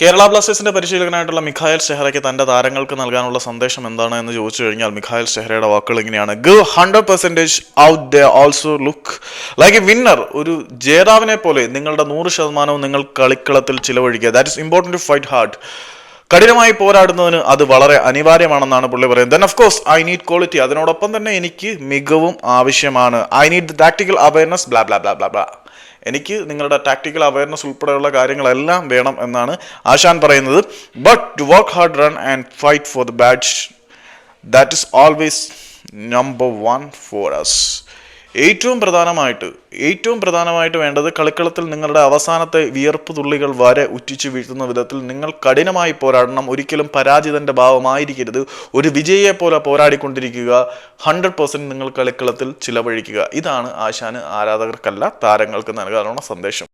കേരള ബ്ലാസ്റ്റേഴ്സിന്റെ പരിശീലകനായിട്ടുള്ള മിഖായൽ ഷെഹ്റയ്ക്ക് തന്റെ താരങ്ങൾക്ക് നൽകാനുള്ള സന്ദേശം എന്താണ് എന്ന് ചോദിച്ചു കഴിഞ്ഞാൽ മിഖായൽ ഷെഹ്റയുടെ വാക്കുകൾ ഇങ്ങനെയാണ്. Give hundred percentage out the also look like a winner ഒരു ജേതാവിനെ പോലെ നിങ്ങളുടെ നൂറ് ശതമാനവും നിങ്ങൾ കളിക്കളത്തിൽ ചിലവഴിക്കുക. That is important to fight hard കഠിനമായി പോരാടുന്നതിന് അത് വളരെ അനിവാര്യമാണെന്നാണ് പുള്ളി പറയുന്നത്. Then of course I need quality അതിനോടൊപ്പം തന്നെ എനിക്ക് മികവും ആവശ്യമാണ്. I need the practical awareness blah blah blah blah blah എനിക്ക് നിങ്ങളുടെ ടാക്ടിക്കൽ അവയർനെസ് ഉൾപ്പെടെയുള്ള കാര്യങ്ങളെല്ലാം വേണം എന്നാണ് ആശാൻ പറയുന്നത്. But to work hard run and fight for the badge that is always number one for us ഏറ്റവും പ്രധാനമായിട്ട് ഏറ്റവും പ്രധാനമായിട്ട് വേണ്ടത് കളിക്കളത്തിൽ നിങ്ങളുടെ അവസാനത്തെ വിയർപ്പ് തുള്ളികൾ വരെ ഉറ്റിച്ചു വീഴ്ത്തുന്ന വിധത്തിൽ നിങ്ങൾ കഠിനമായി പോരാടണം. ഒരിക്കലും പരാജിതന്റെ ഭാവമായിരിക്കരുത്. ഒരു വിജയിയെ പോലെ പോരാടിക്കൊണ്ടിരിക്കുക ഹൺഡ്രഡ് പെർസെന്റ് നിങ്ങൾ കളിക്കളത്തിൽ ചിലവഴിക്കുക. ഇതാണ് ആശാന് ആരാധകർക്കല്ല താരങ്ങൾക്ക് നൽകാനുള്ള സന്ദേശം.